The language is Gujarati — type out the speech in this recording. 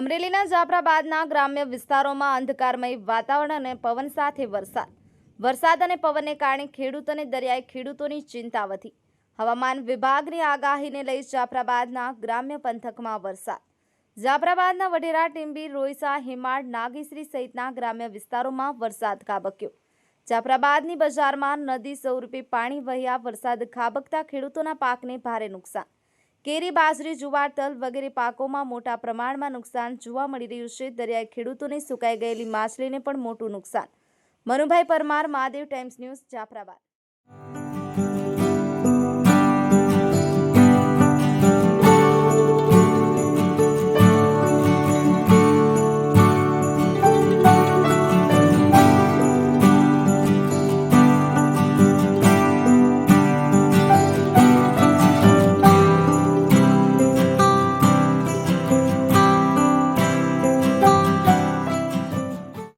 અમરેલીના જાફરાબાદના ગ્રામ્ય વિસ્તારોમાં અંધકારમય વાતાવરણ અને પવન સાથે વરસાદ. વરસાદ અને પવનને કારણે ખેડૂત અને દરિયાઈ ખેડૂતોની ચિંતા વધી. હવામાન વિભાગની આગાહીને લઈ જાફરાબાદના ગ્રામ્ય પંથકમાં વરસાદ. જાફરાબાદના વઢેરા, ટીંબી, રોઈસા, હિમાડ, નાગીશ્રી સહિતના ગ્રામ્ય વિસ્તારોમાં વરસાદ ખાબક્યો. જાફરાબાદની બજારમાં નદી સ્વરૂપે પાણી વહ્યા વરસાદ ખાબકતા ખેડૂતોના પાકને ભારે નુકસાન. કેરી, બાજરી, જુવાર, તલ વગેરે પાકોમાં મોટા પ્રમાણમાં નુકસાન જોવા મળી રહ્યું છે. દરિયાઈ ખેડૂતોને સુકાઈ ગયેલી માછલીને પણ મોટું નુકસાન. Manubhai Parmar, Mahadev times news, Jafrabad.